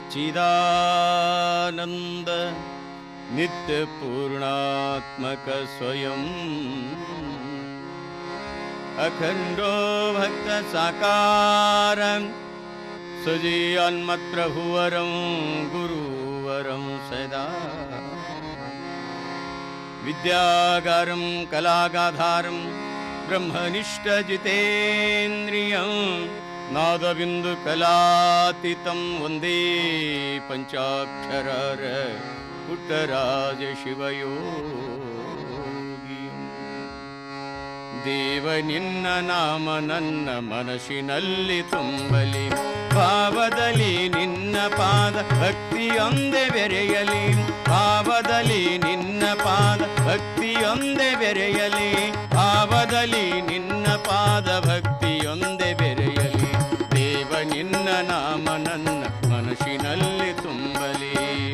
सच्चिदानन्द नित्यपूर्णात्मक स्वयं। अखण्डो भक्तसाकारं सुजीवन्मत्प्रभुवरं गुरुवरं सदा। विद्यागारं कलागाधारं ನಾದಬಿಂದು ಕಲಾತೀತಂ ಒಂದೇ ಪಂಚಾಕ್ಷರರ ಪುಟ್ಟರಾಜ ಶಿವಯೋಗಿ. ದೇವ ನಿನ್ನ ನಾಮ ನನ್ನ ಮನಸ್ಸಿನಲ್ಲಿ ತುಂಬಲಿ ಪಾವದಲ್ಲಿ ನಿನ್ನ ಪಾದ ಭಕ್ತಿಯೊಂದೆ ಬೆರೆಯಲಿ ಪಾವದಲ್ಲಿ ನಿನ್ನ ಪಾದ ಭಕ್ತಿಯೊಂದೆ ಬೆರೆಯಲಿ ಪಾವದಲ್ಲಿ ನಿನ್ನ ಪಾದ ಭಕ್ತಿ ನಾಮ ನನ್ನ ಮನಸ್ಸಿನಲ್ಲಿ ತುಂಬಲಿ.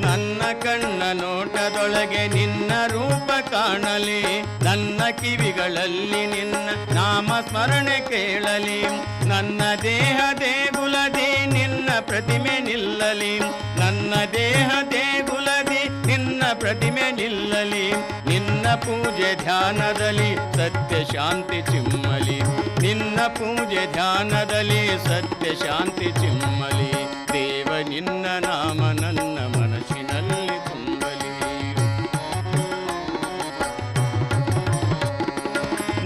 ನನ್ನ ಕಣ್ಣ ನೋಟದೊಳಗೆ ನಿನ್ನ ರೂಪ ಕಾಣಲಿ. ನನ್ನ ಕಿವಿಗಳಲ್ಲಿ ನಿನ್ನ ನಾಮ ಸ್ಮರಣೆ ಕೇಳಲಿ. ನನ್ನ ದೇಹ ದೇಗುಲದಿ ನಿನ್ನ ಪ್ರತಿಮೆ ನಿಲ್ಲಲಿ. ನನ್ನ ದೇಹ ದೇಗುಲದಿ ನಿನ್ನ ಪ್ರತಿಮೆ ನಿಲ್ಲಲಿ. ಪೂಜೆ ಧ್ಯಾನದಲ್ಲಿ ಸತ್ಯ ಶಾಂತಿ ಚಿಮ್ಮಲಿ. ನಿನ್ನ ಪೂಜೆ ಧ್ಯಾನದಲ್ಲಿ ಸತ್ಯ ಶಾಂತಿ ಚಿಮ್ಮಲಿ. ದೇವ ನಿನ್ನ ನಾಮ ನನ್ನ ಮನಸ್ಸಿನಲ್ಲಿ ತುಂಬಲಿ.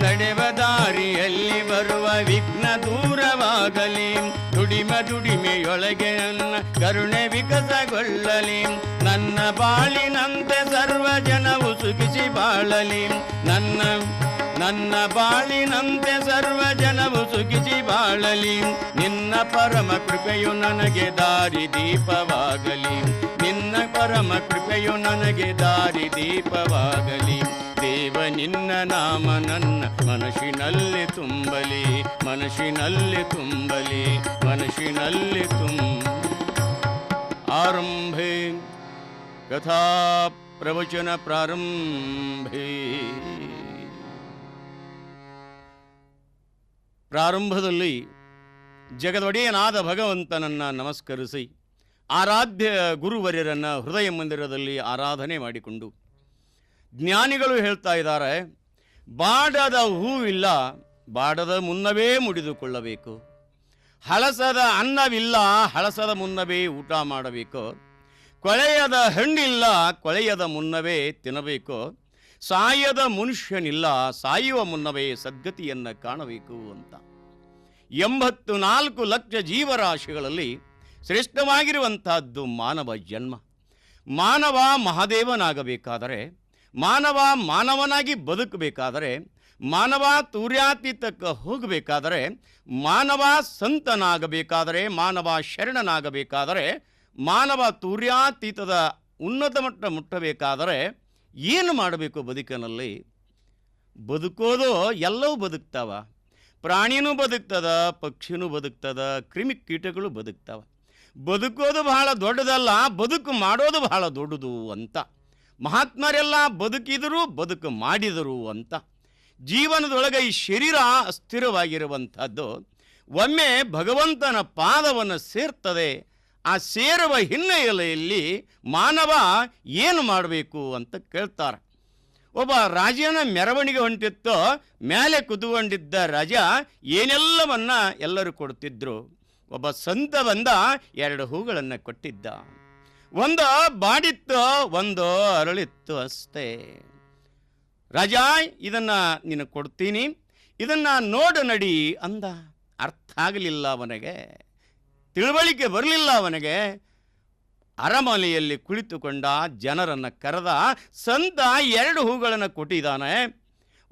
ನಡೆವ ದಾರಿಯಲ್ಲಿ ಬರುವ ವಿಘ್ನ ದೂರವಾಗಲಿ. ದುಡಿಮ ದುಡಿಮೆಯೊಳಗೆ ನನ್ನ ಕರುಣೆ ವಿಕಸಗೊಳ್ಳಲಿ. ನನ್ನ ಬಾಳಿನಂತೆ ಸರ್ವ ಜನವು ಸುಖಿಸಿ ಬಾಳಲಿ. ನನ್ನ ನನ್ನ ಬಾಳಿನಂತೆ ಸರ್ವ ಜನವು ಸುಖಿಸಿ ಬಾಳಲಿ. ನಿನ್ನ ಪರಮ ಕೃಪೆಯು ನನಗೆ ದಾರಿ ದೀಪವಾಗಲಿ. ನಿನ್ನ ಪರಮ ಕೃಪೆಯು ನನಗೆ ದಾರಿ ದೀಪವಾಗಲಿ. ದೇವ, ನಿನ್ನ ನಾಮ ನನ್ನ ಮನಸ್ಸಿನಲ್ಲಿ ತುಂಬಲಿ. ಮನಸ್ಸಿನಲ್ಲಿ ತುಂಬಲಿ, ಮನಸ್ಸಿನಲ್ಲಿ ತುಂಬ. ಆರಂಭೆ. ಕಥಾ ಪ್ರವಚನ ಪ್ರಾರಂಭೆ. ಪ್ರಾರಂಭದಲ್ಲಿ ಜಗದೊಡೆಯನಾದ ಭಗವಂತನನ್ನು ನಮಸ್ಕರಿಸಿ ಆರಾಧ್ಯ ಗುರುವರ್ಯರನ್ನು ಹೃದಯ ಮಂದಿರದಲ್ಲಿ ಆರಾಧನೆ ಮಾಡಿಕೊಂಡು ಜ್ಞಾನಿಗಳು ಹೇಳ್ತಾ ಇದ್ದಾರೆ, ಬಾಡದ ಹೂವಿಲ್ಲ, ಬಾಡದ ಮುನ್ನವೇ ಮುಡಿದುಕೊಳ್ಳಬೇಕು. ಹಳಸದ ಅನ್ನವಿಲ್ಲ ಹಳಸದ ಮುನ್ನವೇ ಊಟ ಮಾಡಬೇಕು. ಕೊಳೆಯದ ಹಣ್ಣಿಲ್ಲ, ಕೊಳೆಯದ ಮುನ್ನವೇ ತಿನ್ನಬೇಕು ಸಾಯದ ಮನುಷ್ಯನಿಲ್ಲ, ಸಾಯುವ ಮುನ್ನವೇ ಸದ್ಗತಿಯನ್ನು ಕಾಣಬೇಕು ಅಂತ. ಎಂಬತ್ತು ನಾಲ್ಕು ಲಕ್ಷ ಜೀವರಾಶಿಗಳಲ್ಲಿ ಶ್ರೇಷ್ಠವಾಗಿರುವಂತಹದ್ದು ಮಾನವ ಜನ್ಮ. ಮಾನವ ಮಹಾದೇವನಾಗಬೇಕಾದರೆ, ಮಾನವ ಮಾನವನಾಗಿ ಬದುಕಬೇಕಾದರೆ, ಮಾನವ ತೂರ್ಯಾತೀತಕ್ಕೆ ಹೋಗಬೇಕಾದರೆ, ಮಾನವ ಸಂತನಾಗಬೇಕಾದರೆ, ಮಾನವ ಶರಣನಾಗಬೇಕಾದರೆ ಮಾನವ ತೂರ್ಯಾತೀತದ ಉನ್ನತ ಮಟ್ಟ ಮುಟ್ಟಬೇಕಾದರೆ ಏನು ಮಾಡಬೇಕು ಬದುಕಿನಲ್ಲಿ? ಬದುಕೋದು ಎಲ್ಲವೂ ಬದುಕ್ತಾವ. ಪ್ರಾಣಿನೂ ಬದುಕ್ತದ, ಪಕ್ಷಿನೂ ಬದುಕ್ತದ, ಕ್ರಿಮಿ ಕೀಟಗಳು ಬದುಕ್ತಾವ. ಬದುಕೋದು ಬಹಳ ದೊಡ್ಡದಲ್ಲ, ಬದುಕು ಮಾಡೋದು ಬಹಳ ದೊಡ್ಡದು ಅಂತ. ಮಹಾತ್ಮರೆಲ್ಲ ಬದುಕಿದರು ಬದುಕು ಮಾಡಿದರು ಅಂತ. ಜೀವನದೊಳಗೆ ಈ ಶರೀರ ಅಸ್ಥಿರವಾಗಿರುವಂಥದ್ದು ಒಮ್ಮೆ ಭಗವಂತನ ಪಾದವನ್ನು ಸೇರ್ತದೆ ಆ ಸೇರುವ ಹಿನ್ನೆಲೆಯಲ್ಲಿ ಮಾನವ ಏನು ಮಾಡಬೇಕು ಅಂತ ಕೇಳ್ತಾರೆ. ಒಬ್ಬ ರಾಜನ ಮೆರವಣಿಗೆ ಹೊಂಟಿತ್ತು ಮೇಲೆ ಕುದುಕೊಂಡಿದ್ದ ರಾಜ ಏನೆಲ್ಲವನ್ನ ಎಲ್ಲರೂ ಕೊಡ್ತಿದ್ರು. ಒಬ್ಬ ಸಂತ ಬಂದ, ಎರಡು ಹೂಗಳನ್ನು ಕೊಟ್ಟಿದ್ದ. ಒಂದು ಬಾಡಿತ್ತು, ಒಂದು ಅರಳಿತ್ತು ಅಷ್ಟೇ. ರಾಜ, ಇದನ್ನು ನಿನಗೆ ಕೊಡ್ತೀನಿ. ಇದನ್ನು ನೋಡು ನಡಿ ಅಂದ. ಅರ್ಥ ಆಗಲಿಲ್ಲ ಅವನಿಗೆ. ತಿಳುವಳಿಕೆ ಬರಲಿಲ್ಲ ಅವನಿಗೆ. ಅರಮನೆಯಲ್ಲಿ ಕುಳಿತುಕೊಂಡ ಜನರನ್ನು ಕರೆದ ಸಂತ ಎರಡು ಹೂಗಳನ್ನು ಕೊಟ್ಟಿದ್ದಾನೆ.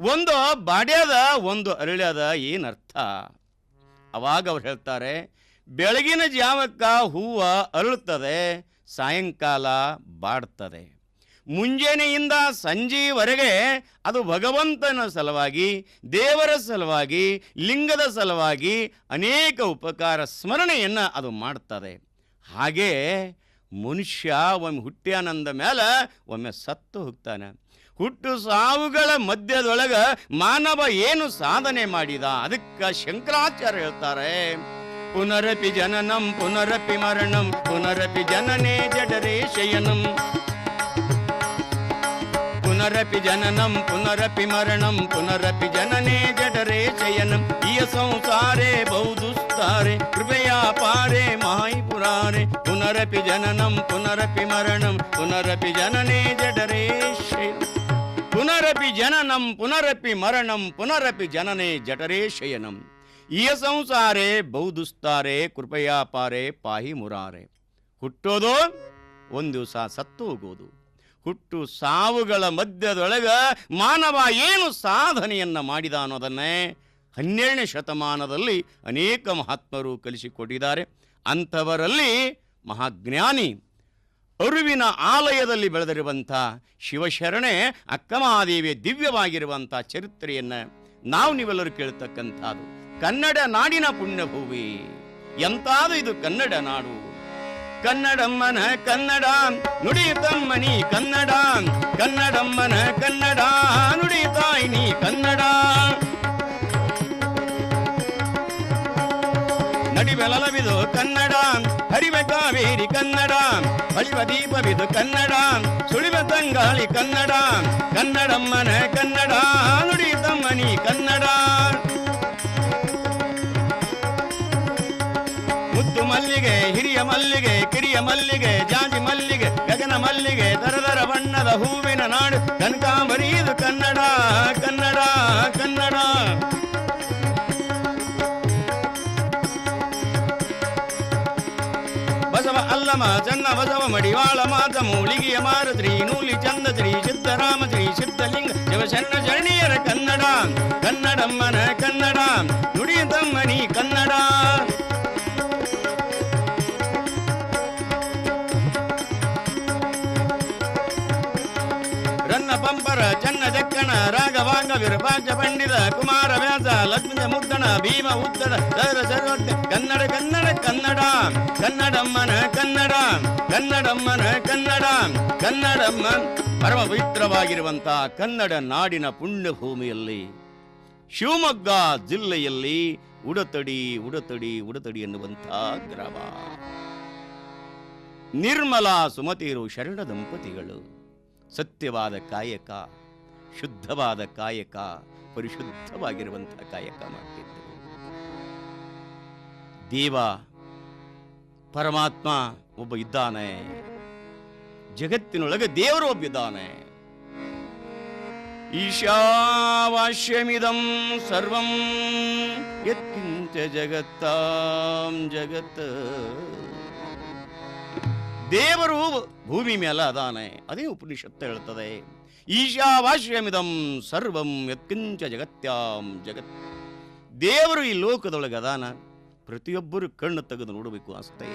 ಒಂದು ಬಾಡ್ಯದ, ಒಂದು ಅರಳ್ಯದ ಏನರ್ಥ? ಅವಾಗ ಅವ್ರು ಹೇಳ್ತಾರೆ, ಬೆಳಗಿನ ಜಾವಕ್ಕ ಹೂವು ಅರಳುತ್ತದೆ, ಸಾಯಂಕಾಲ ಬಾಡ್ತದೆ. ಮುಂಜಾನೆಯಿಂದ ಸಂಜೆಯವರೆಗೆ ಅದು ಭಗವಂತನ ಸಲುವಾಗಿ, ದೇವರ ಸಲುವಾಗಿ, ಲಿಂಗದ ಸಲುವಾಗಿ ಅನೇಕ ಉಪಕಾರ ಸ್ಮರಣೆಯನ್ನು ಅದು ಮಾಡ್ತದೆ. ಹಾಗೆ ಮನುಷ್ಯ ಒಮ್ಮೆ ಹುಟ್ಟ್ಯಾನಂದ ಮೇಲೆ ಒಮ್ಮೆ ಸತ್ತು ಹೋಗ್ತಾನೆ. ಹುಟ್ಟು ಸಾವುಗಳ ಮಧ್ಯದೊಳಗೆ ಮಾನವ ಏನು ಸಾಧನೆ ಮಾಡಿದ? ಅದಕ್ಕೆ ಶಂಕರಾಚಾರ್ಯ ಹೇಳ್ತಾರೆ. ಪುನರಪಿ ಜನನಂ, ಪುನರಪಿ ಮರಣಂ, ಪುನರಪಿ ಜನನೇ ಜಡರೇ ಶಯನಂ ಪುನರಪಿ ಜನನಂ, ಪುನರಪಿ ಮರಣಂ, ಪುನರಪಿ ಜನನೇ ಜಡರೇ ಶಯನಂ. ಇಯ ಸಂಸಾರೇ ಬಹುದುಸ್ತಾರೆ, ಕೃಪೆಯಾ ಪಾರೆ ಮಾಯಿ ಪುರಾರೆ ಪುನರಪಿ ಜನನಂ, ಪುನರಪಿ ಮರಣಂ, ಪುನರಪಿ ಜನನೇ ಜಡರೇ ಶಯನಂ. ಪುನರಪಿ ಜನನಂ, ಪುನರಪಿ ಮರಣಂ, ಪುನರಪಿ ಜನನೇ ಜಠರೇ ಶಯನಂ. ಇಯ ಸಂಸಾರೇ ಬೌದುಸ್ತಾರೆ ಕೃಪೆಯಾ ಪಾರೆ ಪಾಹಿ ಮುರಾರೆ ಹುಟ್ಟೋದು ಒಂದು ದಿವಸ ಸತ್ತು ಹೋಗೋದು ಹುಟ್ಟು ಸಾವುಗಳ ಮಧ್ಯದೊಳಗ ಮಾನವ ಏನು ಸಾಧನೆಯನ್ನ ಮಾಡಿದ ಅನ್ನೋದನ್ನೇ ಹನ್ನೆರಡನೇ ಶತಮಾನದಲ್ಲಿ ಅನೇಕ ಮಹಾತ್ಮರು ಕಲಿಸಿಕೊಟ್ಟಿದ್ದಾರೆ. ಅಂಥವರಲ್ಲಿ ಮಹಾಜ್ಞಾನಿ ಅರುವಿನ ಆಲಯದಲ್ಲಿ ಬೆಳೆದಿರುವಂಥ ಶಿವಶರಣೆ ಅಕ್ಕಮಹಾದೇವಿಯ ದಿವ್ಯವಾಗಿರುವಂಥ ಚರಿತ್ರೆಯನ್ನು ನಾವು ನೀವೆಲ್ಲರೂ ಕೇಳ್ತಕ್ಕಂಥದ್ದು. ಕನ್ನಡ ನಾಡಿನ ಪುಣ್ಯಭೂಮಿ. ಎಂತಾದ ಇದು ಕನ್ನಡ ನಾಡು. ಕನ್ನಡಮ್ಮನ ಕನ್ನಡ ನುಡಿಯುತ್ತಮ್ಮನಿ ಕನ್ನಡ ಕನ್ನಡಮ್ಮನ ಕನ್ನಡ ನುಡಿಯುತ್ತಾಯಿನಿ ಕನ್ನಡ ನಡಿಬೆಲಲವಿದು ಕನ್ನಡ ಹರಿವೆ ಕಾವೇರಿ ಕನ್ನಡ ಹೊಳಿವ ದೀಪವಿದು ಕನ್ನಡ ಸುಳಿವ ತಂಗಾಳಿ ಕನ್ನಡ ಕನ್ನಡಮ್ಮನ ಕನ್ನಡ ನುಡಿಯುತ್ತಮ್ಮನಿ ಕನ್ನಡ ಮುದ್ದು ಮಲ್ಲಿಗೆ ಹಿರಿಯ ಮಲ್ಲಿಗೆ ಕಿರಿಯ ಮಲ್ಲಿಗೆ ಜಾಜಿ ಮಲ್ಲಿಗೆ ಗಗನ ಮಲ್ಲಿಗೆ ದರದರ ಬಣ್ಣದ ಹೂವಿನ ನಾಡು ಕನಕಾಂಬರಿ ಇದು ಕನ್ನಡ ಕನ್ನಡ ಕನ್ನಡ ಬಸವ ಅಲ್ಲಮ ಚನ್ನ ಬಸವ ಮಡಿವಾಳ ಮಾತ ಮೂಲಿಗೆಯ ಮಾರುತ್ರಿ ನೂಲಿ ಚಂದ ಶ್ರೀ ಸಿದ್ದರಾಮ ಶ್ರೀ ಸಿದ್ಧಲಿಂಗ ಶಿವಶರಣ ಶರಣೀಯರ ಕನ್ನಡ ಕನ್ನಡಮ್ಮನ ಕನ್ನಡ ನುಡಿಯತಮ್ಮನಿ ಕನ್ನಡ ವಿರಪಾಚ ಪಂಡಿತ ಕುಮಾರ ವ್ಯಾಸ, ಲಕ್ಷ್ಮೀ ಮುದ್ದಣ, ಭೀಮ ಉದ್ದಣ ಸರ ಸರ್ವಜ್ಞ ಕನ್ನಡ ಕನ್ನಡ ಕನ್ನಡ, ಕನ್ನಡಮ್ಮನ ಕನ್ನಡ ಕನ್ನಡಮ್ಮನ ಕನ್ನಡ, ಕನ್ನಡಮ್ಮ ಪರಮ ಪವಿತ್ರವಾಗಿರುವಂತಹ ಕನ್ನಡ ನಾಡಿನ ಪುಣ್ಯಭೂಮಿಯಲ್ಲಿ, ಶಿವಮೊಗ್ಗ ಜಿಲ್ಲೆಯಲ್ಲಿ ಉಡತಡಿ ಉಡತಡಿ ಉಡತಡಿ ಎನ್ನುವಂತಹ ಗ್ರಾಮ. ನಿರ್ಮಲಾ ಸುಮತಿಯರು ಶರಣ ದಂಪತಿಗಳು, ಸತ್ಯವಾದ ಕಾಯಕ, ಶುದ್ಧವಾದ ಕಾಯಕ ಪರಿಶುದ್ಧವಾಗಿರುವಂತಹ ಕಾಯಕ ಮಾಡ್ತಿದ್ದರು ದೇವ, ಪರಮಾತ್ಮ ಒಬ್ಬ ಇದ್ದಾನೆ. ಜಗತ್ತಿನೊಳಗೆ ದೇವರು ಒಬ್ಬಿದ್ದಾನೆ ಈಶಾವಾಶ್ಯಮಿದಂ ಸರ್ವಂ, ಯತ್ಕಿಂಚ ಜಗತ್ತಾಂ ಜಗತ್. ದೇವರು ಭೂಮಿ ಮೇಲೆ ಅದಾನೆ ಅದೇ ಉಪನಿಷತ್ತು ಹೇಳ್ತದೆ. ಈಶಾವಾಸ್ಯಮಿದಂ ಸರ್ವಂ ಯತ್ಕಿಂಚ ಜಗತ್ಯಾಂ ಜಗತ್. ದೇವರು ಈ ಲೋಕದೊಳಗೆ ಅದಾನ. ಪ್ರತಿಯೊಬ್ಬರು ಕಣ್ಣು ತೆಗೆದು ನೋಡಬೇಕು ಅಷ್ಟೇ.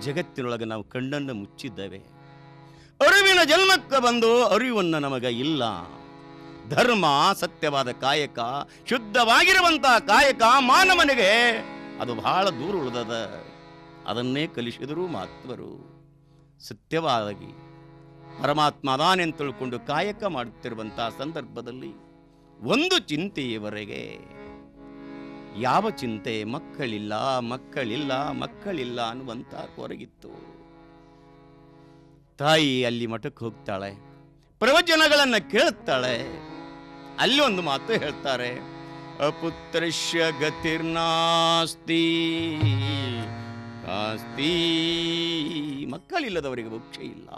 ಜಗತ್ತಿನೊಳಗೆ ನಾವು ಕಣ್ಣನ್ನು ಮುಚ್ಚಿದ್ದೇವೆ. ಅರಿವಿನ ಜನ್ಮಕ್ಕೆ ಬಂದು ಅರಿವನ್ನು ನಮಗೆ ಇಲ್ಲ. ಧರ್ಮ, ಸತ್ಯವಾದ ಕಾಯಕ ಶುದ್ಧವಾಗಿರುವಂತಹ ಕಾಯಕ ಮಾನವನಿಗೆ ಅದು ಬಹಳ ದೂರ ಉಳಿದದ. ಅದನ್ನೇ ಕಲಿಸಿದರೂ ಮಾತ್ವರು ಸತ್ಯವಾಗಿ ಪರಮಾತ್ಮ ಅದಾನೆಂದು ತಿಳ್ಕೊಂಡು ಕಾಯಕ ಮಾಡುತ್ತಿರುವಂತಹ ಸಂದರ್ಭದಲ್ಲಿ ಒಂದು ಚಿಂತೆಯವರೆಗೆ ಯಾವ ಚಿಂತೆ? ಮಕ್ಕಳಿಲ್ಲ ಮಕ್ಕಳಿಲ್ಲ ಮಕ್ಕಳಿಲ್ಲ ಅನ್ನುವಂಥ ಕೊರಗಿತ್ತು. ತಾಯಿ ಅಲ್ಲಿ ಮಠಕ್ಕೆ ಹೋಗ್ತಾಳೆ, ಪ್ರವಚನಗಳನ್ನು ಕೇಳುತ್ತಾಳೆ, ಅಲ್ಲಿ ಒಂದು ಮಾತು ಹೇಳ್ತಾರೆ, ಅಪುತ್ರಶ್ಯ ಗತಿರ್ನಾಸ್ತಿ ಆಸ್ತಿ ಮಕ್ಕಳಿಲ್ಲದವರಿಗೆ ಭುಕ್ಷೆ ಇಲ್ಲ.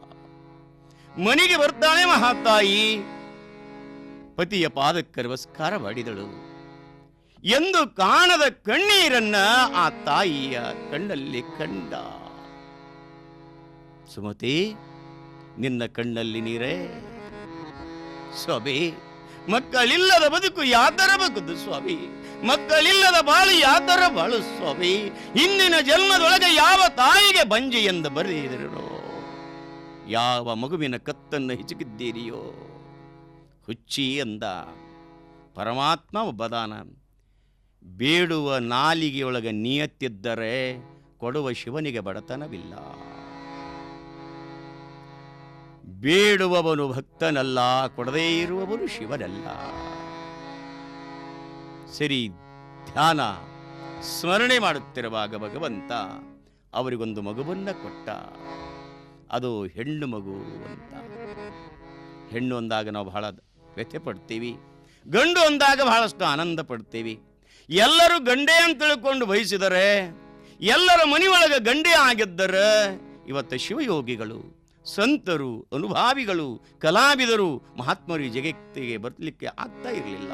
ಮನೆಗೆ ಬರ್ತಾಳೆ ಮಹಾತಾಯಿ. ಪತಿಯ ಪಾದಕ್ಕೆ ನಮಸ್ಕಾರ ಮಾಡಿದಳು. ಎಂದು ಕಾಣದ ಕಣ್ಣೀರನ್ನ ಆ ತಾಯಿಯ ಕಣ್ಣಲ್ಲಿ ಕಂಡ. ಸುಮತಿ, ನಿನ್ನ ಕಣ್ಣಲ್ಲಿ ನೀರೇ. ಸ್ವಾಮಿ, ಮಕ್ಕಳಿಲ್ಲದ ಬದುಕು ಯಾತರ ಬದುಕು ಸ್ವಾಮಿ? ಮಕ್ಕಳಿಲ್ಲದ ಬಾಳು ಯಾತರ ಬಾಳು ಸ್ವಾಮಿ? ಹಿಂದಿನ ಜನ್ಮದೊಳಗೆ ಯಾವ ತಾಯಿಗೆ ಬಂಜಿ ಎಂದು ಬರೆದಿರೋ ಯಾವ ಮಗುವಿನ ಕತ್ತನ್ನು ಹಿಚುಕಿದ್ದೀರಿಯೋ? ಹುಚ್ಚಿ ಅಂದ ಪರಮಾತ್ಮ ಒಬ್ಬದಾನ. ಬೇಡುವ ನಾಲಿಗೆಯೊಳಗೆ ನಿಯತ್ತಿದ್ದರೆ ಕೊಡುವ ಶಿವನಿಗೆ ಬಡತನವಿಲ್ಲ. ಬೇಡುವವನು ಭಕ್ತನಲ್ಲ, ಕೊಡದೇ ಇರುವವನು ಶಿವನಲ್ಲ. ಸರಿ, ಧ್ಯಾನ. ಸ್ಮರಣೆ ಮಾಡುತ್ತಿರುವಾಗ ಭಗವಂತ ಅವರಿಗೊಂದು ಮಗುವನ್ನ ಕೊಟ್ಟ. ಅದು ಹೆಣ್ಣು ಮಗು ಅಂತ. ಹೆಣ್ಣು ಅಂದಾಗ ನಾವು ಬಹಳ ವ್ಯಥೆ ಪಡ್ತೀವಿ. ಗಂಡು ಅಂದಾಗ ಬಹಳಷ್ಟು ಆನಂದ ಪಡ್ತೀವಿ. ಎಲ್ಲರೂ ಗಂಡೇ ಅಂತ ತಿಳ್ಕೊಂಡು ಬಯಸಿದರೆ, ಎಲ್ಲರ ಮನೆಯೊಳಗೆ ಗಂಡೇ ಆಗಿದ್ದರೆ, ಇವತ್ತು ಶಿವಯೋಗಿಗಳು, ಸಂತರು, ಅನುಭಾವಿಗಳು, ಕಲಾವಿದರು, ಮಹಾತ್ಮರು ಜಗತ್ತಿಗೆ ಬರಲಿಕ್ಕೆ ಆಗ್ತಾ ಇರಲಿಲ್ಲ.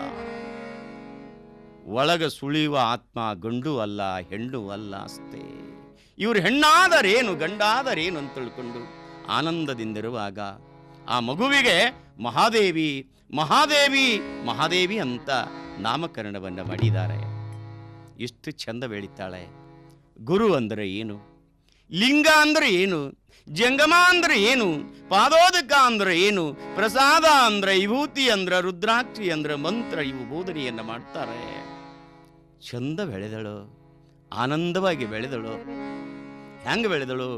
ಒಳಗ ಸುಳಿಯುವ ಆತ್ಮ, ಗಂಡು ಅಲ್ಲ, ಹೆಣ್ಣು ಅಲ್ಲ ಅಷ್ಟೇ. ಇವರು ಹೆಣ್ಣಾದರೇನು, ಗಂಡಾದರೇನು ಅಂತ ತಿಳ್ಕೊಂಡು ಆನಂದದಿಂದಿರುವಾಗ ಆ ಮಗುವಿಗೆ ಮಹಾದೇವಿ ಮಹಾದೇವಿ ಮಹಾದೇವಿ ಅಂತ ನಾಮಕರಣವನ್ನು ಮಾಡಿದ್ದಾರೆ. ಎಷ್ಟು ಚಂದ ಬೆಳೀತಾಳೆ ಗುರು ಅಂದರೆ ಏನು? ಲಿಂಗ ಅಂದರೆ ಏನು? ಜಂಗಮ ಅಂದ್ರೆ ಏನು? ಪಾದೋದಕ ಅಂದರೆ ಏನು? ಪ್ರಸಾದ ಅಂದರೆ ವಿಭೂತಿ ಅಂದರೆ, ರುದ್ರಾಕ್ಷಿ ಅಂದರೆ ಮಂತ್ರ, ಇವು ಬೋಧನೆಯನ್ನು ಮಾಡ್ತಾರೆ. ಚಂದ ಬೆಳೆದಳು. ಆನಂದವಾಗಿ ಬೆಳೆದಳು. ಹೆಂಗ ಬೆಳೆದಳು?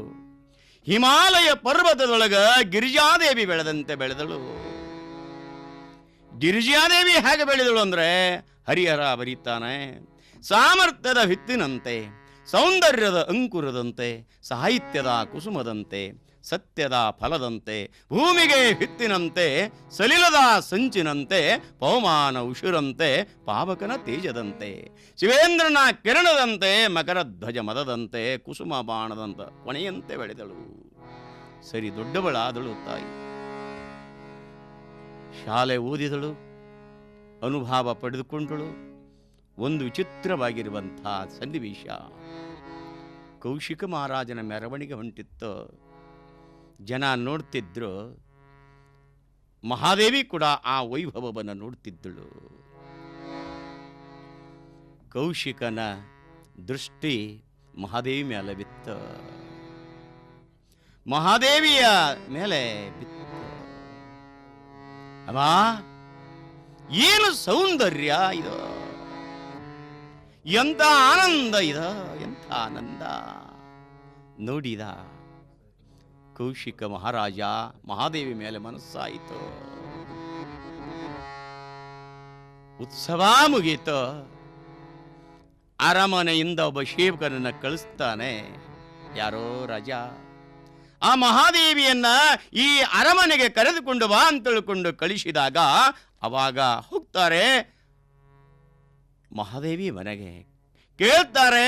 ಹಿಮಾಲಯ ಪರ್ವತದೊಳಗ ಗಿರಿಜಾದೇವಿ ಬೆಳೆದಂತೆ ಬೆಳೆದಳು. ಗಿರಿಜಾದೇವಿ ಹೇಗೆ ಬೆಳೆದಳು ಅಂದ್ರೆ ಹರಿಹರ ಬರೀತಾನೆ, ಸಾಮರ್ಥ್ಯದ ಹಿತ್ತಿನಂತೆ, ಸೌಂದರ್ಯದ ಅಂಕುರದಂತೆ, ಸಾಹಿತ್ಯದ ಕುಸುಮದಂತೆ ಸತ್ಯದ ಫಲದಂತೆ, ಭೂಮಿಗೆ ಹಿತ್ತಿನಂತೆ, ಸಲಿಲದ ಸಂಚಿನಂತೆ, ಪವಮಾನ ಉಶುರಂತೆ ಪಾವಕನ ತೇಜದಂತೆ, ಶಿವೇಂದ್ರನ ಕಿರಣದಂತೆ, ಮಕರ ಧ್ವಜ ಮದದಂತೆ, ಕುಸುಮ ಬಾಣದಂತ ಕೊನೆಯಂತೆ ಬೆಳೆದಳು. ಸರಿ ದೊಡ್ಡವಳಾದಳು ತಾಯಿ. ಶಾಲೆ ಓದಿದಳು, ಅನುಭವ ಪಡೆದುಕೊಂಡಳು, ಒಂದು ವಿಚಿತ್ರವಾಗಿರುವಂಥ ಸನ್ನಿವೇಶ. ಕೌಶಿಕ ಮಹಾರಾಜನ ಮೆರವಣಿಗೆ ಹೊಂಟಿತ್ತು. ಜನ ನೋಡ್ತಿದ್ರು, ಮಹಾದೇವಿ ಕೂಡ ಆ ವೈಭವವನ್ನು ನೋಡ್ತಿದ್ದಳು. ಕೌಶಿಕನ ದೃಷ್ಟಿ ಮಹಾದೇವಿ ಮೇಲೆ ಬಿತ್ತ. ಮಹಾದೇವಿಯ ಮೇಲೆ ಬಿತ್ತು. ಅಮ್ಮ, ಏನು ಸೌಂದರ್ಯ ಇದು? ಎಂಥ ಆನಂದ ಇದು, ಎಂಥ ಆನಂದ? ನೋಡಿದ ಕೌಶಿಕ ಮಹಾರಾಜ ಮಹಾದೇವಿ ಮೇಲೆ ಮನಸ್ಸಾಯಿತು. ಉತ್ಸವ ಮುಗೀತು. ಅರಮನೆಯಿಂದ ಒಬ್ಬ ಸೇವಕನನ್ನ ಕಳಿಸ್ತಾನೆ. ಯಾರೋ ರಾಜ, ಆ ಮಹಾದೇವಿಯನ್ನ ಈ ಅರಮನೆಗೆ ಕರೆದುಕೊಂಡು ಬಾ ಅಂತ ತಿಳ್ಕೊಂಡು ಕಳಿಸಿದಾಗ ಅವಾಗ ಹೋಗ್ತಾರೆ ಮಹಾದೇವಿ ಮನೆಗೆ. ಕೇಳ್ತಾರೆ,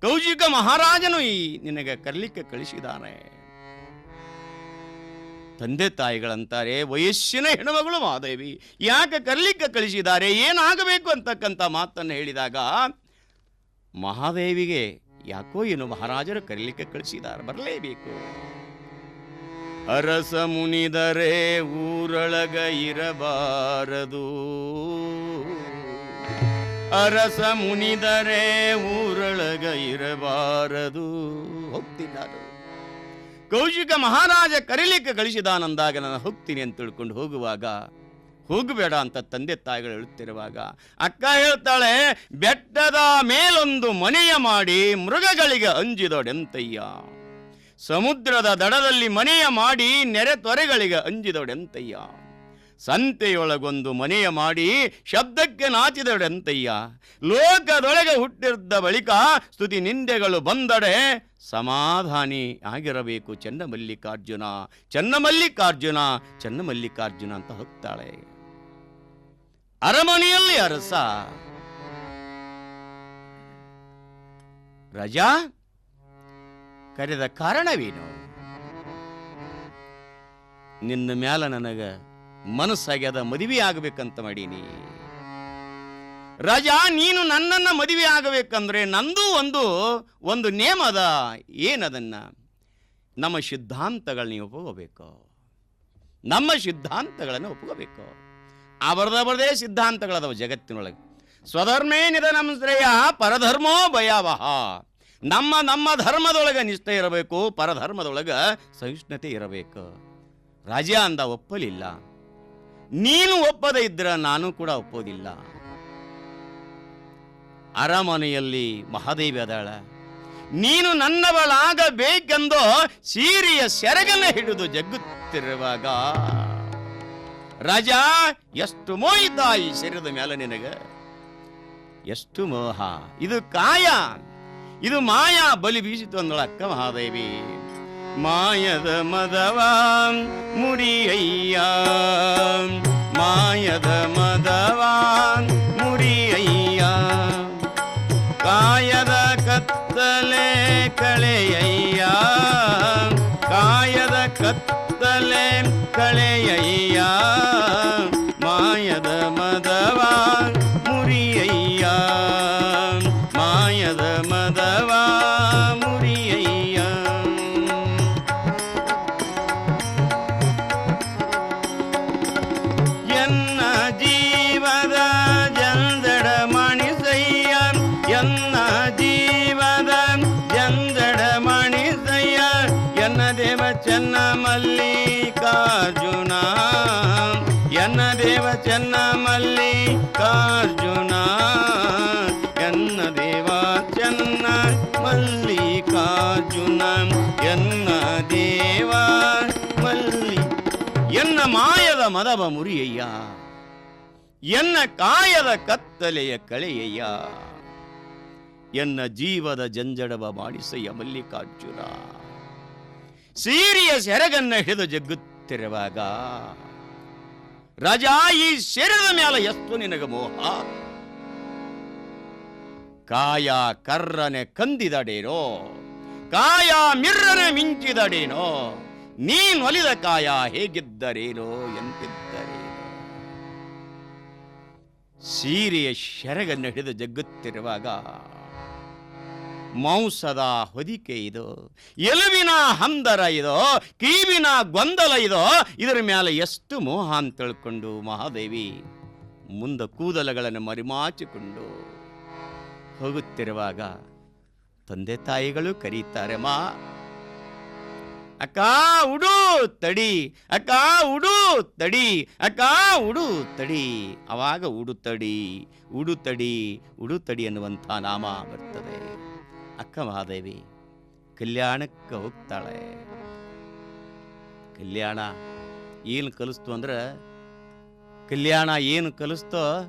ಕೌಶಿಕ ಮಹಾರಾಜನು ಈ ನಿನಗೆ ಕರ್ಲಿಕ್ಕೆ ಕಳಿಸಿದಾನೆ ತಂದೆ ತಾಯಿಗಳಂತಾರೆ, ವಯಸ್ಸಿನ ಹೆಣ್ಮಗಳು ಮಹಾದೇವಿ ಯಾಕೆ ಕರ್ಲಿಕ್ಕೆ ಕಳಿಸಿದ್ದಾರೆ, ಏನಾಗಬೇಕು ಅಂತಕ್ಕಂಥ ಮಾತನ್ನು ಹೇಳಿದಾಗ, ಮಹಾದೇವಿಗೆ ಯಾಕೋ ಏನು ಮಹಾರಾಜರು ಕರೀಲಿಕ್ಕೆ ಕಳಿಸಿದ್ದಾರೆ, ಬರಲೇಬೇಕು. ಅರಸ ಮುನಿದರೆ ಊರೊಳಗ ಇರಬಾರದು. ಅರಸ ಮುನಿದರೆ ಊರೊಳಗ ಇರಬಾರದು. ಹೋಗ್ತೀನಿ ನಾನು. ಕೌಶಿಕ ಮಹಾರಾಜ ಕರೀಲಿಕ್ಕೆ ಕಳಿಸಿದಾನಂದಾಗ ನಾನು ಹೋಗ್ತೀನಿ ಅಂತ ತಿಳ್ಕೊಂಡು ಹೋಗುವಾಗ, ಹೋಗಬೇಡ ಅಂತ ತಂದೆ ತಾಯಿಗಳು ಹೇಳುತ್ತಿರುವಾಗ, ಅಕ್ಕ ಹೇಳ್ತಾಳೆ, ಬೆಟ್ಟದ ಮೇಲೊಂದು ಮನೆಯ ಮಾಡಿ ಮೃಗಗಳಿಗೆ ಅಂಜಿದೊಡೆಂತಯ್ಯ. ಸಮುದ್ರದ ದಡದಲ್ಲಿ ಮನೆಯ ಮಾಡಿ ನೆರೆ ತೊರೆಗಳಿಗೆ ಅಂಜಿದೊಡೆಂತಯ್ಯ. ಸಂತೆಯೊಳಗೊಂದು ಮನೆಯ ಮಾಡಿ ಶಬ್ದಕ್ಕೆ ನಾಚಿದೊಡೆಂತಯ್ಯ. ಲೋಕದೊಳಗೆ ಹುಟ್ಟಿದ್ದ ಬಳಿಕ ಸ್ತುತಿ ನಿಂದೆಗಳು ಬಂದಡೆ ಸಮಾಧಾನಿ ಆಗಿರಬೇಕು. ಚನ್ನಮಲ್ಲಿಕಾರ್ಜುನ ಚನ್ನಮಲ್ಲಿಕಾರ್ಜುನ ಚನ್ನಮಲ್ಲಿಕಾರ್ಜುನ ಅಂತ ಹೋಗ್ತಾಳೆ. ಅರಮನೆಯಲ್ಲಿ ಅರಸ. ರಜಾ, ಕರೆದ ಕಾರಣವೇನು? ನಿನ್ನ ಮ್ಯಾಲ ನನಗ ಮನಸ್ಸಾಗ್ಯದ ಮದುವೆ ಆಗಬೇಕಂತ ಮಾಡೀನಿ. ರಾಜ, ನೀನು ನನ್ನನ್ನ ಮದುವೆ ಆಗಬೇಕಂದ್ರೆ ನಂದು ಒಂದು ಒಂದು ನೇಮದ ಏನದನ್ನ? ನಮ್ಮ ಸಿದ್ಧಾಂತಗಳನ್ನ ನೀವು ಒಪ್ಪಬೇಕು ನಮ್ಮ ಸಿದ್ಧಾಂತಗಳನ್ನು ಒಪ್ಕೋಬೇಕು. ಅವರದವರದೇ ಸಿದ್ಧಾಂತಗಳದವ ಜಗತ್ತಿನೊಳಗೆ. ಸ್ವಧರ್ಮೇ ನಮ್ಮ ಶ್ರೇಯ ಪರಧರ್ಮೋ ಭಯಾವಹ. ನಮ್ಮ ನಮ್ಮ ಧರ್ಮದೊಳಗೆ ನಿಷ್ಠೆ ಇರಬೇಕು, ಪರಧರ್ಮದೊಳಗೆ ಸಹಿಷ್ಣುತೆ ಇರಬೇಕು. ರಾಜ ಅಂದ ಒಪ್ಪಲಿಲ್ಲ. ನೀನು ಒಪ್ಪದೇ ಇದ್ರ ನಾನು ಕೂಡ ಒಪ್ಪೋದಿಲ್ಲ. ಅರಮನೆಯಲ್ಲಿ ಮಹಾದೇವಿ ಅದಾಳ. ನೀನು ನನ್ನವಳಾಗಬೇಕೆಂದು ಸೀರೆಯ ಸೆರಗನ್ನ ಹಿಡಿದು ಜಗ್ಗುತ್ತಿರುವಾಗ, ರಾಜ, ಎಷ್ಟು ಮೋಹಿತ ಈ ಶರೀರದ ಮೇಲೆ ನಿನಗ? ಎಷ್ಟು ಮೋಹ. ಇದು ಕಾಯ. ಇದು ಮಾಯಾ. ಬಲಿ ಬೀಸಿತು ಅಂದಳ ಮಹಾದೇವಿ. மாயத மதவாம் முடியையாம் மாயத மதவாம் முடியையா? காயத கத்தலே களையையா? காயத கத்தலே களையையா? மாயத மதவான் ಚೆನ್ನ ಮಲ್ಲಿಕಾರ್ಜುನ ಎನ್ನ ದೇವ ಚೆನ್ನ ಮಲ್ಲಿಕಾರ್ಜುನ ಎನ್ನ ದೇವ ಚೆನ್ನ ಮಲ್ಲಿಕಾರ್ಜುನ ಎನ್ನ ದೇವ ಮಲ್ಲಿ ಎನ್ನ ಮಾಯದ ಮದವ ಮುರಿಯಯ್ಯ ಎನ್ನ ಕಾಯದ ಕತ್ತಲೆಯ ಕಳೆಯಯ್ಯ ಎನ್ನ ಜೀವದ ಜಂಜಡವ ಮಾಡಿಸಯ್ಯ ಮಲ್ಲಿಕಾರ್ಜುನ ಸೀರಿಯ ಸೆರಗನ್ನ ಹಿಡಿದು ಜಗ್ಗುತ್ತಿರುವಾಗ, ರಾಜ ಈ ಶರೀರದ ಮೇಲೆ ಎಷ್ಟು ನಿನಗ ಮೋಹ? ಕಾಯ ಕರ್ರನೆ ಕಂದಿದಡೇನೋ, ಕಾಯ ಮಿರ್ರನೆ ಮಿಂಚಿದಡೇನೋ, ನೀನ್ ಒಲಿದ ಕಾಯ ಹೇಗಿದ್ದರೇನೋ ಎಂತಿದ್ದರೇನೋ. ಸೀರೆಯ ಶೆರಗನ್ನು ಹಿಡಿದು ಜಗ್ಗುತ್ತಿರುವಾಗ ಮಾಂಸದ ಹೊದಿಕೆ ಇದು ಎಲುವಿನ ಹಂದರ ಇದೋ ಕೀವಿನ ಗೊಂದಲ ಇದೋ. ಇದರ ಮೇಲೆ ಎಷ್ಟು ಮೋಹ ಅಂತ ತಿಳ್ಕೊಂಡು ಮಹಾದೇವಿ ಮುಂದ ಕೂದಲಗಳನ್ನು ಮರಿಮಾಚಿಕೊಂಡು ಹೋಗುತ್ತಿರುವಾಗ ತಂದೆ ತಾಯಿಗಳು ಕರೀತಾರೆ, ಮಾ, ಅಕ್ಕ, ಉಡು, ತಡಿ, ಅಕ್ಕ, ಉಡು, ತಡಿ, ಅಕ್ಕ, ಉಡು, ತಡಿ, ಅವಾಗ ಉಡು ತಡಿ ಉಡು ತಡಿ ಉಡು ತಡಿ ಅನ್ನುವಂಥ ನಾಮ ಬರ್ತದೆ. ಅಕ್ಕ ಮಹಾದೇವಿ, ಕಲ್ಯಾಣಕ್ಕೆ ಹೋಗ್ತಾಳೆ. ಕಲ್ಯಾಣ ಏನು ಕಲಿಸ್ತು ಅಂದ್ರೆ, ಕಲ್ಯಾಣ ಏನು ಕಲಿಸ್ತೋ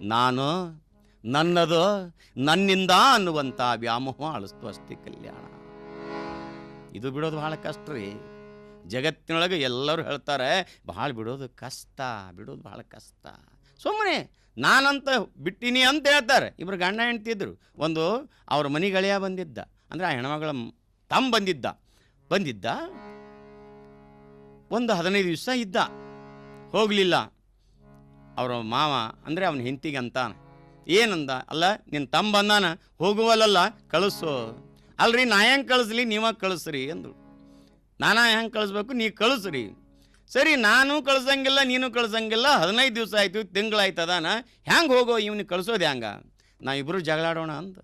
ನಾನು ನನ್ನದು ನನ್ನಿಂದ ಅನ್ನುವಂಥ ವ್ಯಾಮೋಹ ಅಳಿಸ್ತು ಅಷ್ಟೇ ಕಲ್ಯಾಣ. ಇದು ಬಿಡೋದು ಬಹಳ ಕಷ್ಟ ರೀ. ಜಗತ್ತಿನೊಳಗೆ ಎಲ್ಲರೂ ಹೇಳ್ತಾರೆ ಭಾಳ ಬಿಡೋದು ಕಷ್ಟ, ಬಿಡೋದು ಭಾಳ ಕಷ್ಟ. ಸುಮ್ಮನೆ ನಾನಂತ ಬಿಟ್ಟಿನಿ ಅಂತ ಹೇಳ್ತಾರೆ. ಇಬ್ಬರು ಗಂಡ ಹೆಂಡ್ತಿದ್ರು ಒಂದು ಅವ್ರ ಮನೆ ಗೆಳೆಯ ಬಂದಿದ್ದ. ಅಂದರೆ ಆ ಹೆಣ್ಮಗಳ ತಮ್ಮ ಬಂದಿದ್ದ. ಬಂದಿದ್ದ. ಒಂದು ಹದಿನೈದು ದಿವಸ ಇದ್ದ. ಹೋಗಲಿಲ್ಲ. ಅವರ ಮಾವ ಅಂದರೆ ಅವನ ಹೆಂಡತಿಗೆ ಅಂತಾನ. ಏನಂದ? ಅಲ್ಲ ನಿನ್ನ ತಮ್ಮ ಬಂದಾನ? ಹೋಗುವಲ್ಲ ಕಳಿಸು. ಅಲ್ರಿ, ನಾ ಹೆಂಗೆ ಕಳಿಸ್ಲಿ? ನೀವಾಗ ಕಳಿಸ್ರಿ ಅಂದರು ನಾನು ಹೆಂಗೆ ಕಳಿಸ್ಬೇಕು? ನೀ ಕಳಿಸ್ರಿ. ಸರಿ, ನಾನು ಕಳ್ಸಂಗಿಲ್ಲ, ನೀನು ಕಳ್ಸಂಗಿಲ್ಲ, ಹದಿನೈದು ದಿವಸ ಆಯ್ತು ತಿಂಗಳಾಯ್ತು ಅದಾನ ಹ್ಯಾಂಗೆ ಹೋಗೋ ಇವ್ನಿಗೆ ಕಳಿಸೋದು ಹ್ಯಾಂಗ? ನಾವಿಬ್ಬರು ಜಗಳಾಡೋಣ ಅಂದ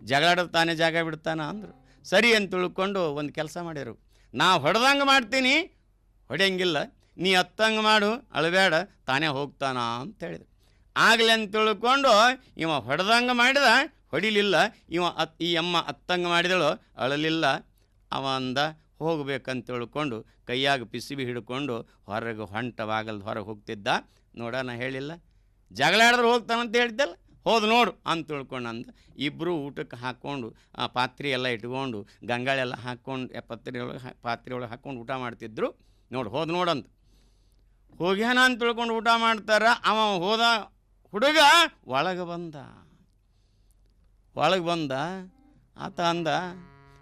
ಜಗಳಾಡೋದು ತಾನೇ ಜಾಗ ಬಿಡ್ತಾನ ಅಂದರು. ಸರಿ ಅಂತ ತಿಳ್ಕೊಂಡು ಒಂದು ಕೆಲಸ ಮಾಡ್ಯಾರು. ನಾ ಹೊಡೆದಂಗೆ ಮಾಡ್ತೀನಿ, ಹೊಡೆಯಂಗಿಲ್ಲ. ನೀ ಹತ್ತಂಗೆ ಮಾಡು ಅಳಬೇಡ ತಾನೇ ಹೋಗ್ತಾನ ಅಂತ ಹೇಳಿದ್ರು. ಆಗಲಿ ಅಂತ ತಿಳ್ಕೊಂಡು ಇವ ಹೊಡೆದಂಗೆ ಮಾಡಿದ, ಹೊಡಿಲಿಲ್ಲ. ಇವ ಅತ್, ಈ ಅಮ್ಮ ಅತ್ತಂಗೆ ಮಾಡಿದಳು, ಅಳಲಿಲ್ಲ. ಅವ ಅಂದ ಹೋಗ್ಬೇಕಂತ ತಿಳ್ಕೊಂಡು ಕೈಯಾಗ ಪಿಸಿಬಿ ಹಿಡ್ಕೊಂಡು ಹೊರಗೆ ಹೊಂಟವಾಗಲ್ದು, ಹೊರಗೆ ಹೋಗ್ತಿದ್ದ. ನೋಡ, ನಾ ಹೇಳಿಲ್ಲ. ಜಗಳ ಆಡಿದ್ರೆ ಹೋಗ್ತಾನಂತ ಹೇಳಿದ್ದಲ್ಲ? ಹೋದು ನೋಡು ಅಂತ ತಿಳ್ಕೊಂಡು ಅಂದ. ಇಬ್ಬರು ಊಟಕ್ಕೆ ಹಾಕ್ಕೊಂಡು, ಆ ಪಾತ್ರೆ ಎಲ್ಲ ಇಟ್ಕೊಂಡು ಗಂಗಾಳೆಲ್ಲ ಹಾಕ್ಕೊಂಡು ಪಾತ್ರೆ ಒಳಗೆ ಪಾತ್ರೆ ಒಳಗೆ ಹಾಕ್ಕೊಂಡು ಊಟ ಮಾಡ್ತಿದ್ರು. ನೋಡು, ಹೋದ್ ನೋಡಂತ ಹೋಗ್ಯಾನ ಅಂತ ತಿಳ್ಕೊಂಡು ಊಟ ಮಾಡ್ತಾರ. ಅವ ಹೋದ ಹುಡುಗ ಒಳಗೆ ಬಂದ. ಒಳಗೆ ಬಂದ. ಆತ ಅಂದ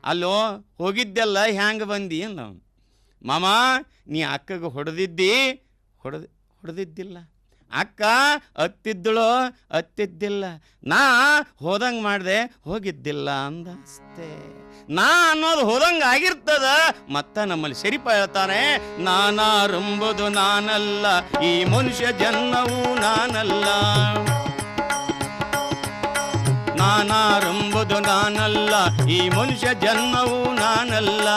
ಅಲ್ಲೋ, ಹೋಗಿದ್ದೆಲ್ಲ ಹ್ಯಾಂಗೆ ಬಂದಿ ಅಂದ ಅವನು ಮಾಮ, ನೀ ಅಕ್ಕಗೆ ಹೊಡೆದಿದ್ದಿ? ಹೊಡೆದ, ಹೊಡೆದಿದ್ದಿಲ್ಲ. ಅಕ್ಕ, ಅತ್ತಿದ್ದಳೋ, ಅತ್ತಿದ್ದಿಲ್ಲ. ನಾ ಹೋದಂಗೆ ಮಾಡಿದೆ, ಹೋಗಿದ್ದಿಲ್ಲ ಅಂದಸ್ತೆ ನಾ ಅನ್ನೋದು ಹೋದಂಗೆ ಆಗಿರ್ತದ, ಮತ್ತ ನಮ್ಮಲ್ಲಿ ಸರಿಪ ಹೇಳ್ತಾನೆ, ನಾನಾರಂಬುದು ನಾನಲ್ಲ, ಈ ಮನುಷ್ಯ ಜನ್ಮವೂ ನಾನಲ್ಲ. ನಾನಾರಂಬುದು ನಾನಲ್ಲ, ಈ ಮನುಷ್ಯ ಜನ್ಮವು ನಾನಲ್ಲ.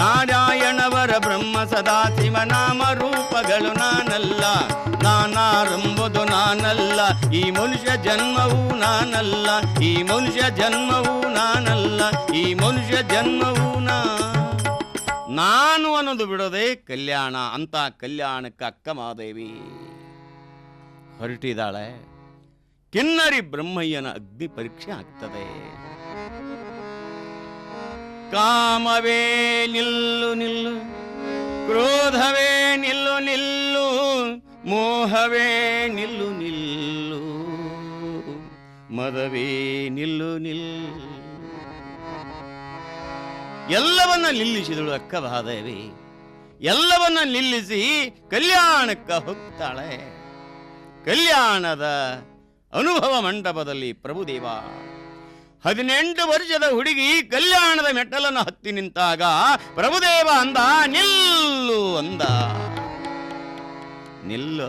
ನಾರಾಯಣವರ ಬ್ರಹ್ಮ ಸದಾ ಶಿವನಾಮ ರೂಪಗಳು ನಾನಲ್ಲ. ನಾನಾರಂಬುದು ನಾನಲ್ಲ, ಈ ಮನುಷ್ಯ ಜನ್ಮವೂ ನಾನಲ್ಲ. ಈ ಮನುಷ್ಯ ಜನ್ಮವೂ ನಾನಲ್ಲ, ಈ ಮನುಷ್ಯ ಜನ್ಮವೂ ನಾ. ನಾನು ಅನ್ನೋದು ಬಿಡೋದೇ ಕಲ್ಯಾಣ ಅಂತ ಕಲ್ಯಾಣಕ್ಕೆ ಅಕ್ಕ ಮಾದೇವಿ ಹೊರಟಿದ್ದಾಳೆ. ಕಿನ್ನರಿ ಬ್ರಹ್ಮಯ್ಯನ ಅಗ್ನಿ ಪರೀಕ್ಷೆ ಆಗ್ತದೆ. ಕಾಮವೇ ನಿಲ್ಲು ನಿಲ್ಲು, ಕ್ರೋಧವೇ ನಿಲ್ಲು ನಿಲ್ಲು, ಮೋಹವೇ ನಿಲ್ಲು ನಿಲ್ಲು, ಮದವೇ ನಿಲ್ಲು ನಿಲ್ಲು. ಎಲ್ಲವನ್ನ ನಿಲ್ಲಿಸಿದಳು ಅಕ್ಕ ಮಹಾದೇವಿ. ಎಲ್ಲವನ್ನ ನಿಲ್ಲಿಸಿ ಕಲ್ಯಾಣಕ್ಕ ಹೋಗ್ತಾಳೆ. ಕಲ್ಯಾಣದ ಅನುಭವ ಮಂಟಪದಲ್ಲಿ ಪ್ರಭುದೇವ, ಹದಿನೆಂಟು ವರ್ಷದ ಹುಡುಗಿ ಕಲ್ಯಾಣದ ಮೆಟ್ಟಲನ್ನು ಹತ್ತಿ ನಿಂತಾಗ ಪ್ರಭುದೇವ ಅಂದ, ನಿಲ್ಲು ಅಂದ. ನಿಲ್ಲ.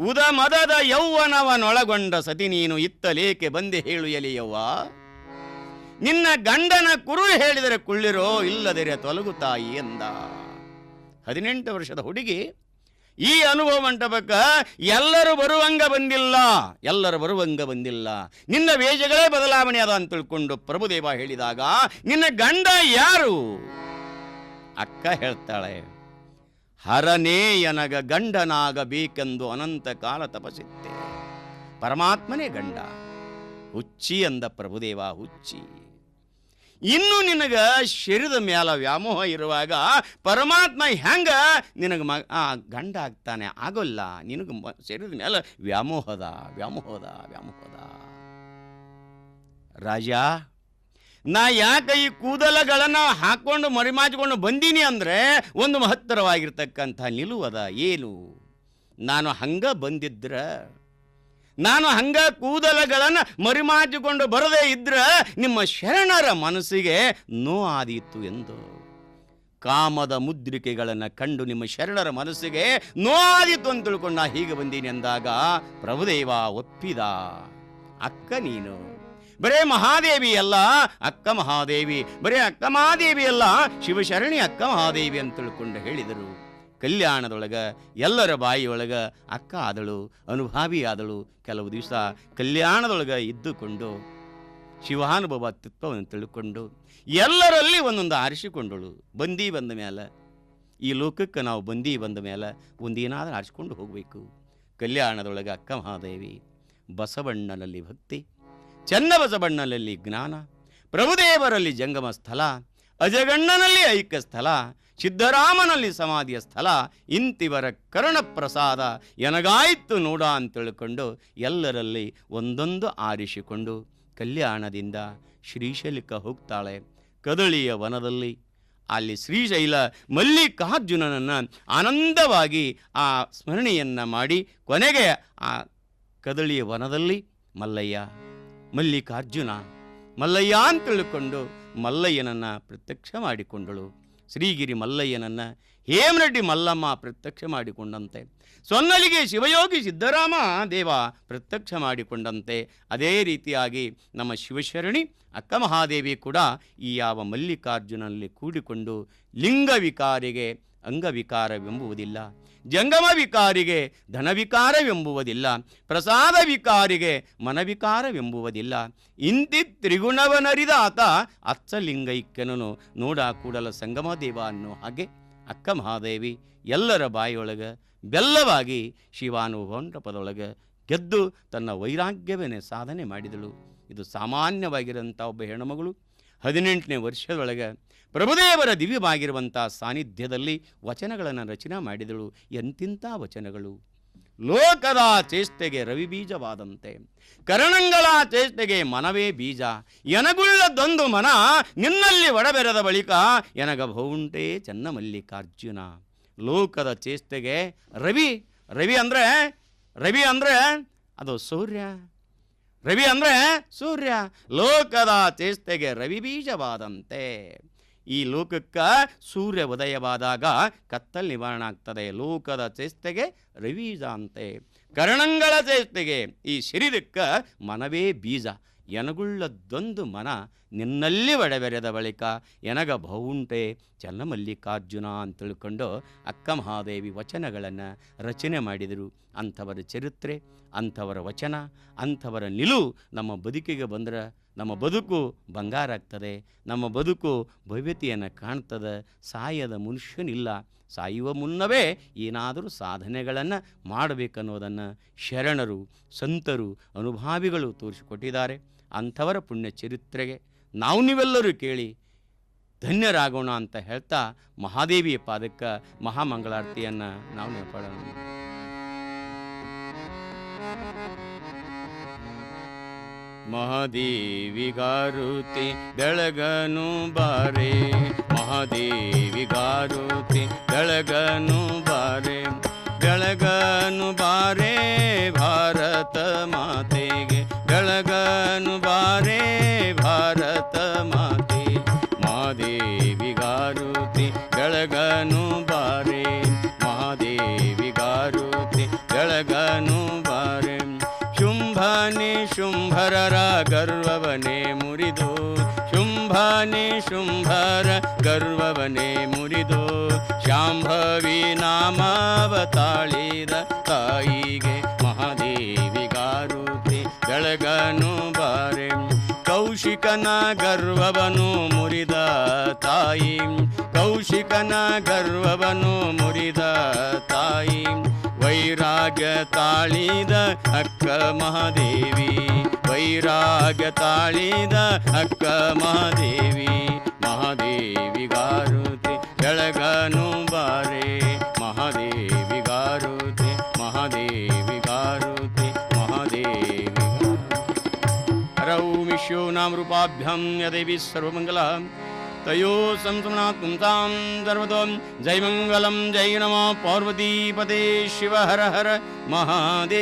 ಉದ ಮದದ ಯೌವನವನೊಳಗೊಂಡ ಸತಿ ನೀನು ಇತ್ತಲೇಕೆ ಬಂದೆ ಹೇಳು ಎಲಿಯವ್ವ. ನಿನ್ನ ಗಂಡನ ಕುರು ಹೇಳಿದರೆ ಕುಳ್ಳಿರೋ ಇಲ್ಲದಿರೆ ತೊಲಗು ತಾಯಿ ಎಂದ ಹದಿನೆಂಟು ವರ್ಷದ ಹುಡುಗಿ ಈ ಅನುಭವ ಮಂಟಪಕ್ಕ ಎಲ್ಲರೂ ಬರುವಂಗ ಬಂದಿಲ್ಲ. ಎಲ್ಲರೂ ಬರುವಂಗ ಬಂದಿಲ್ಲ. ನಿನ್ನ ವೇಷಗಳೇ ಬದಲಾವಣೆ ಅದ ಅಂತ ತಿಳ್ಕೊಂಡು ಪ್ರಭುದೇವ ಹೇಳಿದಾಗ, ನಿನ್ನ ಗಂಡ ಯಾರು? ಅಕ್ಕ ಹೇಳ್ತಾಳೆ, ಹರನೇ ಎನಗ ಗಂಡನಾಗಬೇಕೆಂದು ಅನಂತ ಕಾಲ ತಪಸಿತ್ತೆ ಪರಮಾತ್ಮನೇ ಗಂಡ. ಹುಚ್ಚಿ ಅಂದ ಪ್ರಭುದೇವ ಹುಚ್ಚಿ. ಇನ್ನು ನಿನಗ ಶರೀರದ ಮ್ಯಾಲ ವ್ಯಾಮೋಹ ಇರುವಾಗ ಪರಮಾತ್ಮ ಹೆಂಗ ನಿನಗೆ ಮ ಗಂಡ ಆಗ್ತಾನೆ, ಆಗೋಲ್ಲ. ನಿನಗೆ ಮ ಶರೀರದ ಮ್ಯಾಲ ವ್ಯಾಮೋಹದ ವ್ಯಾಮೋಹದ ವ್ಯಾಮೋಹದ. ರಾಜ, ನಾ ಯಾಕೆ ಈ ಕೂದಲಗಳನ್ನು ಹಾಕ್ಕೊಂಡು ಮರಿಮಾಚಿಕೊಂಡು ಬಂದೀನಿ ಅಂದರೆ ಒಂದು ಮಹತ್ತರವಾಗಿರ್ತಕ್ಕಂಥ ನಿಲುವದ ಏನು? ನಾನು ಹಂಗ ಬಂದಿದ್ರ ನಾನು ಹಂಗ ಕೂದಲಗಳನ್ನು ಮರಿಮಾಚಿಕೊಂಡು ಬರದೇ ಇದ್ರ ನಿಮ್ಮ ಶರಣರ ಮನಸ್ಸಿಗೆ ನೋವಾದೀತು ಎಂದು. ಕಾಮದ ಮುದ್ರಿಕೆಗಳನ್ನು ಕಂಡು ನಿಮ್ಮ ಶರಣರ ಮನಸ್ಸಿಗೆ ನೋವಾದೀತು ಅಂತ ತಿಳ್ಕೊಂಡು ನಾ ಹೀಗೆ ಬಂದೀನಿ ಎಂದಾಗ ಪ್ರಭುದೇವ ಒಪ್ಪಿದ, ಅಕ್ಕ ನೀನು, ಬರೇ ಮಹಾದೇವಿ ಅಲ್ಲ, ಅಕ್ಕ ಮಹಾದೇವಿ, ಬರೇ ಅಕ್ಕ ಮಹಾದೇವಿ ಅಲ್ಲ, ಶಿವಶರಣಿ ಅಕ್ಕ ಮಹಾದೇವಿ ಅಂತ ತಿಳ್ಕೊಂಡು ಹೇಳಿದರು. ಕಲ್ಯಾಣದೊಳಗ, ಎಲ್ಲರ ಬಾಯಿಯೊಳಗೆ ಅಕ್ಕ ಆದಳು, ಅನುಭಾವಿ ಆದಳು. ಕೆಲವು ದಿವಸ ಕಲ್ಯಾಣದೊಳಗೆ ಇದ್ದುಕೊಂಡು, ಶಿವಾನುಭವ ತತ್ವವನ್ನು ತಿಳ್ಕೊಂಡು, ಎಲ್ಲರಲ್ಲಿ ಒಂದೊಂದು ಆರಿಸಿಕೊಂಡಳು. ಬಂದಿ ಬಂದ ಮೇಲೆ ಈ ಲೋಕಕ್ಕೆ ನಾವು ಬಂದಿ ಬಂದ ಮೇಲೆ ಒಂದೇನಾದರೂ ಆರಿಸಿಕೊಂಡು ಹೋಗಬೇಕು. ಕಲ್ಯಾಣದೊಳಗೆ ಅಕ್ಕ ಮಹಾದೇವಿ, ಬಸವಣ್ಣನಲ್ಲಿ ಭಕ್ತಿ, ಚನ್ನಬಸವಣ್ಣನಲ್ಲಿ ಜ್ಞಾನ, ಪ್ರಭುದೇವರಲ್ಲಿ ಜಂಗಮ ಸ್ಥಳ ಅಜಗಣ್ಣನಲ್ಲಿ ಐಕ್ಯ ಸ್ಥಳ ಸಿದ್ದರಾಮನಲ್ಲಿ ಸಮಾಧಿಯ ಸ್ಥಳ ಇಂತಿವರ ಕರ್ಣಪ್ರಸಾದ ಎನಗಾಯಿತು ನೋಡ ಅಂತ ತಿಳ್ಕೊಂಡು ಎಲ್ಲರಲ್ಲಿ ಒಂದೊಂದು ಆರಿಸಿಕೊಂಡು ಕಲ್ಯಾಣದಿಂದ ಶ್ರೀಶೈಲಕ್ಕೆ ಹೋಗ್ತಾಳೆ ಕದಳಿಯ ವನದಲ್ಲಿ. ಅಲ್ಲಿ ಶ್ರೀಶೈಲ ಮಲ್ಲಿಕಾರ್ಜುನನನ್ನು ಆನಂದವಾಗಿ ಆ ಸ್ಮರಣೆಯನ್ನು ಮಾಡಿ ಕೊನೆಗೆ ಆ ಕದಳಿಯ ವನದಲ್ಲಿ ಮಲ್ಲಯ್ಯ, ಮಲ್ಲಿಕಾರ್ಜುನ, ಮಲ್ಲಯ್ಯ ಅಂತ ತಿಳ್ಕೊಂಡು ಮಲ್ಲಯ್ಯನನ್ನು ಪ್ರತ್ಯಕ್ಷ ಮಾಡಿಕೊಂಡಳು. ಶ್ರೀಗಿರಿ ಮಲ್ಲಯ್ಯನನ್ನು ಹೇಮರೆಡ್ಡಿ ಮಲ್ಲಮ್ಮ ಪ್ರತ್ಯಕ್ಷ ಮಾಡಿಕೊಂಡಂತೆ. ಸೊನ್ನಲಿಗೆ ಶಿವಯೋಗಿ ಸಿದ್ದರಾಮ ದೇವ ಪ್ರತ್ಯಕ್ಷ ಮಾಡಿಕೊಂಡಂತೆ. ಅದೇ ರೀತಿಯಾಗಿ ನಮ್ಮ ಶಿವಶರಣಿ ಅಕ್ಕ ಮಹಾದೇವಿ ಕೂಡ ಈ ಯಾವ ಮಲ್ಲಿಕಾರ್ಜುನಲ್ಲಿ ಕೂಡಿಕೊಂಡು ಲಿಂಗ ವಿಕಾರಿಗೆ ಅಂಗವಿಕಾರವೆಂಬುವುದಿಲ್ಲ. ಜಂಗಮ ವಿಕಾರಿಗೆ ಧನವಿಕಾರವೆಂಬುವುದಿಲ್ಲ. ಪ್ರಸಾದ ವಿಕಾರಿಗೆ ಮನವಿಕಾರವೆಂಬುವುದಿಲ್ಲ. ಇಂತಿ ತ್ರಿಗುಣವನರಿದ ಆತ ಅಚ್ಚಲಿಂಗೈಕ್ಯನನು ನೋಡ ಕೂಡಲ ಸಂಗಮ ದೇವ ಅನ್ನೋ ಹಾಗೆ ಅಕ್ಕ ಮಹಾದೇವಿ ಎಲ್ಲರ ಬಾಯಿಯೊಳಗೆ ಬೆಲ್ಲವಾಗಿ ಶಿವಾನುಭವಂಡಪದೊಳಗೆ ಗೆದ್ದು ತನ್ನ ವೈರಾಗ್ಯವನ್ನೇ ಸಾಧನೆ ಮಾಡಿದಳು. ಇದು ಸಾಮಾನ್ಯವಾಗಿರೋಂಥ ಒಬ್ಬ ಹೆಣ್ಣುಮಗಳು ಹದಿನೆಂಟನೇ ವರ್ಷದೊಳಗೆ ಪ್ರಭುದೇವರ ದಿವ್ಯವಾಗಿರುವಂಥ ಸಾನ್ನಿಧ್ಯದಲ್ಲಿ ವಚನಗಳನ್ನು ರಚನೆ ಮಾಡಿದಳು. ಎಂತಿಂಥ ವಚನಗಳು? ಲೋಕದ ಚೇಷ್ಟೆಗೆ ರವಿ ಬೀಜವಾದಂತೆ. ಕರಣಂಗಳ ಚೇಷ್ಟೆಗೆ ಮನವೇ ಬೀಜ. ಎನಗುಳ್ಳದೊಂದು ಮನ ನಿನ್ನಲ್ಲಿ ಒಡಬೆರೆದ ಬಳಿಕ ಎನಗ ಬಹುಂಟೇ ಚೆನ್ನ ಮಲ್ಲಿಕಾರ್ಜುನ ಲೋಕದ ಚೇಷ್ಟೆಗೆ ರವಿ ರವಿ ಅಂದರೆ ರವಿ ಅಂದರೆ ಅದು ಸೂರ್ಯ. ರವಿ ಅಂದರೆ ಸೂರ್ಯ. ಲೋಕದ ಚೇಷ್ಟೆಗೆ ರವಿ ಬೀಜವಾದಂತೆ. ಈ ಲೋಕಕ್ಕೆ ಸೂರ್ಯ ಉದಯವಾದಾಗ ಕತ್ತಲ್ ನಿವಾರಣ ಆಗ್ತದೆ. ಲೋಕದ ಚೇಷ್ಟೆಗೆ ರವೀಜ ಅಂತೆ. ಕರ್ಣಂಗಳ ಚೇಷ್ಟೆಗೆ ಈ ಶರೀರಕ್ಕೆ ಮನವೇ ಬೀಜ. ಎನಗುಳ್ಳದ್ದೊಂದು ಮನ ನಿನ್ನಲ್ಲಿ ಒಡೆಬೆರೆದ ಬಳಿಕ ಎನಗ ಬಹುಂಟೆ. ಚನ್ನಮಲ್ಲಿಕಾರ್ಜುನ ಅಂತ ತಿಳ್ಕೊಂಡು ಅಕ್ಕ ಮಹಾದೇವಿ ವಚನಗಳನ್ನು ರಚನೆ ಮಾಡಿದರು. ಅಂಥವರ ಚರಿತ್ರೆ, ಅಂಥವರ ವಚನ, ಅಂಥವರ ನಿಲುವು ನಮ್ಮ ಬದುಕಿಗೆ ಬಂದ್ರೆ ನಮ್ಮ ಬದುಕು ಬಂಗಾರ ಆಗ್ತದೆ, ನಮ್ಮ ಬದುಕು ಭವ್ಯತೆಯನ್ನು ಕಾಣ್ತದೆ, ಸಾಯದ ಮನುಷ್ಯನಿಲ್ಲ. ಸಾಯುವ ಮುನ್ನವೇ ಏನಾದರೂ ಸಾಧನೆಗಳನ್ನು ಮಾಡಬೇಕನ್ನೋದನ್ನು ಶರಣರು, ಸಂತರು, ಅನುಭಾವಿಗಳು ತೋರಿಸಿಕೊಟ್ಟಿದ್ದಾರೆ. ಅಂಥವರ ಪುಣ್ಯ ಚರಿತ್ರೆಗೆ ನಾವು ನೀವೆಲ್ಲರೂ ಕೇಳಿ ಧನ್ಯರಾಗೋಣ ಅಂತ ಹೇಳ್ತಾ ಮಹಾದೇವಿಯ ಪಾದಕ್ಕೆ ಮಹಾಮಂಗಳಾರತಿಯನ್ನು ನಾವು ನೆನಪಾಡೋಣ. ಮಹಾದೇವಿಗಾರುತಿ ಬೆಳಗನು ಬಾರೆ. ಮಹಾದೇವಿಗಾರುತಿ ಬೆಳಗನು ಬಾರೆ. ಬೆಳಗನು ಬಾರೆ ಭಾರತ ಮಾತೆಗೆ. ಬೆಳಗನು ಬಾರೆ ಭಾರತ ಗರ್ವವನೇ ಮುರಿದು, ಶುಂಭನೆ ಶುಂಭರ ಗರ್ವವನೇ ಮುರಿದು, ಶಾಂಭವಿ ನಾಮಾವತಾಳಿದ ತಾಯಿಗೆ ಮಹಾದೇವಿಗಾರುತಿ ಬೆಳಗನು ಬಾರೆ. ಕೌಶಿಕನ ಗರ್ವವನು ಮುರಿದ ತಾಯಿ, ಕೌಶಿಕನ ಗರ್ವವನು ಮುರಿದ ತಾಯಿ, ವೈರಾಗ್ಯ ತಾಳಿದ ಅಕ್ಕ ಮಹಾದೇವಿ. ವೈರಾಗ್ಯ ತಾಳಿದ ಅಕ್ಕ ಮಹಾದೇವಿ ಮಹಾದೇವಿಗಾರುತಿ ಬೆಳಗನು ಬಾರೆ ಮಹಾದೇವಿಗಾರುತಿ ಮಹಾದೇವಿಗಾರುತಿ ಮಹಾದೇವಿ ಹರೌ ವಿಶ್ವೋ ನಾಮ ರೂಪಾಭ್ಯಾಂ ಯದೇವಿ ಸರ್ವಮಂಗಲ, ತಯೋ ಸಂಸಮನಾತ್ ಪುಂಸಾಂ ಸರ್ವತೋ ಜೈ ಮಂಗಲಂ, ಜೈ ನಮ ಪಾರ್ವತೀಪದೇ ಶಿವ ಹರ ಹರ, ಮಹಾದೇವ.